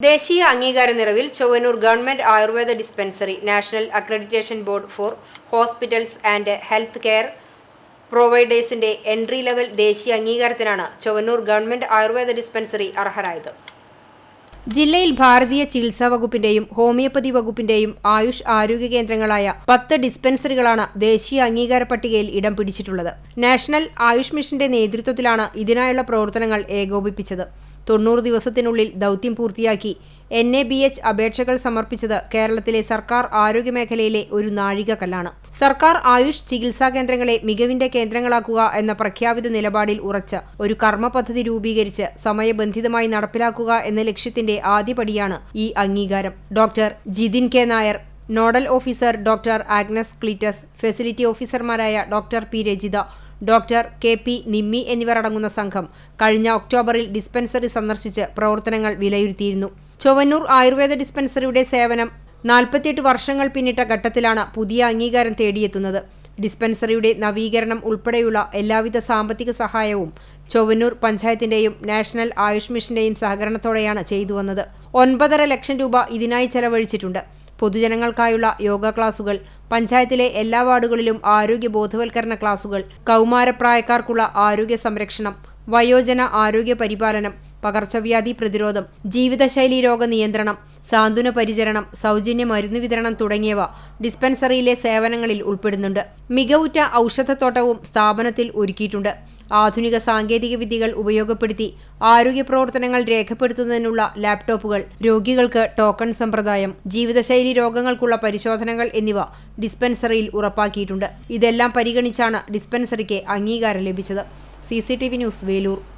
ദേശീയ അംഗീകാര നിറവിൽ Chowwanur government ayurveda dispensary national accreditation board for hospitals and health care പ്രൊവൈഡേഴ്സിന്റെ entry level ദേശീയ അംഗീകാരത്തിനാണ് ചൊവ്വനൂർ ഗവൺമെന്റ് ആയുർവേദ ഡിസ്പെൻസറി അർഹരായത്. ജില്ലയിൽ ഭാരതീയ ചികിത്സാ വകുപ്പിന്റെയും ഹോമിയോപ്പതി വകുപ്പിന്റെയും ആയുഷ് ആരോഗ്യ കേന്ദ്രങ്ങളായ പത്ത് ഡിസ്പെൻസറികളാണ് ദേശീയ അംഗീകാര പട്ടികയിൽ ഇടം പിടിച്ചിട്ടുള്ളത്. നാഷണൽ ആയുഷ് മിഷന്റെ നേതൃത്വത്തിലാണ് ഇതിനായുള്ള പ്രവർത്തനങ്ങൾ ഏകോപിപ്പിച്ചത്. തൊണ്ണൂറ് ദിവസത്തിനുള്ളിൽ ദൗത്യം പൂർത്തിയാക്കി എൻ എ ബി എച്ച് അപേക്ഷകൾ സമർപ്പിച്ചത് കേരളത്തിലെ സർക്കാർ ആരോഗ്യമേഖലയിലെ ഒരു നാഴികക്കല്ലാണ്. സർക്കാർ ആയുഷ് ചികിത്സാ കേന്ദ്രങ്ങളെ മികവിന്റെ കേന്ദ്രങ്ങളാക്കുക എന്ന പ്രഖ്യാപിത നിലപാടിൽ ഉറച്ച് ഒരു കർമ്മ പദ്ധതി രൂപീകരിച്ച് സമയബന്ധിതമായി നടപ്പിലാക്കുക എന്ന ലക്ഷ്യത്തിന്റെ ആദ്യപടിയാണ് ഈ അംഗീകാരം. Doctor Jithin K Nair nodal officer doctor Agnes Cleetus facility ഓഫീസർമാരായ doctor P Rajitha doctor K P Nimmi എന്നിവരടങ്ങുന്ന സംഘം കഴിഞ്ഞ ഒക്ടോബറിൽ ഡിസ്പെൻസറി സന്ദർശിച്ച് പ്രവർത്തനങ്ങൾ വിലയിരുത്തിയിരുന്നു. ചൊവന്നൂർ ആയുർവേദ ഡിസ്പെൻസറിയുടെ സേവനം നാൽപ്പത്തിയെട്ട് വർഷങ്ങൾ പിന്നിട്ട ഘട്ടത്തിലാണ് പുതിയ അംഗീകാരം തേടിയെത്തുന്നത്. ഡിസ്പെൻസറിയുടെ നവീകരണം ഉൾപ്പെടെയുള്ള എല്ലാവിധ സാമ്പത്തിക സഹായവും ചൊവന്നൂർ പഞ്ചായത്തിന്റെയും നാഷണൽ ആയുഷ് മിഷന്റെയും സഹകരണത്തോടെയാണ് ചെയ്തു വന്നത് ഒൻപതര ലക്ഷം രൂപ ഇതിനായി ചെലവഴിച്ചിട്ടുണ്ട്. പൊതുജനങ്ങൾക്കായുള്ള യോഗ ക്ലാസുകൾ പഞ്ചായത്തിലെ എല്ലാ വാർഡുകളിലും ആരോഗ്യ ബോധവൽക്കരണ ക്ലാസുകൾ കൗമാരപ്രായക്കാർക്കുള്ള ആരോഗ്യ സംരക്ഷണം വയോജന ആരോഗ്യ പരിപാലനം പകർച്ചവ്യാധി പ്രതിരോധം ജീവിതശൈലി രോഗ നിയന്ത്രണം സാന്ത്വന പരിചരണം സൗജന്യ മരുന്ന് വിതരണം തുടങ്ങിയവ ഡിസ്പെൻസറിയിലെ സേവനങ്ങളിൽ ഉൾപ്പെടുന്നുണ്ട്. മികവുറ്റ ഔഷധത്തോട്ടവും സ്ഥാപനത്തിൽ ഒരുക്കിയിട്ടുണ്ട്. ആധുനിക സാങ്കേതിക വിദ്യകൾ ഉപയോഗപ്പെടുത്തി ആരോഗ്യ പ്രവർത്തനങ്ങൾ രേഖപ്പെടുത്തുന്നതിനുള്ള ലാപ്ടോപ്പുകൾ രോഗികൾക്ക് ടോക്കൺ സമ്പ്രദായം ജീവിതശൈലി രോഗങ്ങൾക്കുള്ള പരിശോധനകൾ എന്നിവ ഡിസ്പെൻസറിയിൽ ഉറപ്പാക്കിയിട്ടുണ്ട്. ഇതെല്ലാം പരിഗണിച്ചാണ് ഡിസ്പെൻസറിക്ക് അംഗീകാരം ലഭിച്ചത്. C news Velur.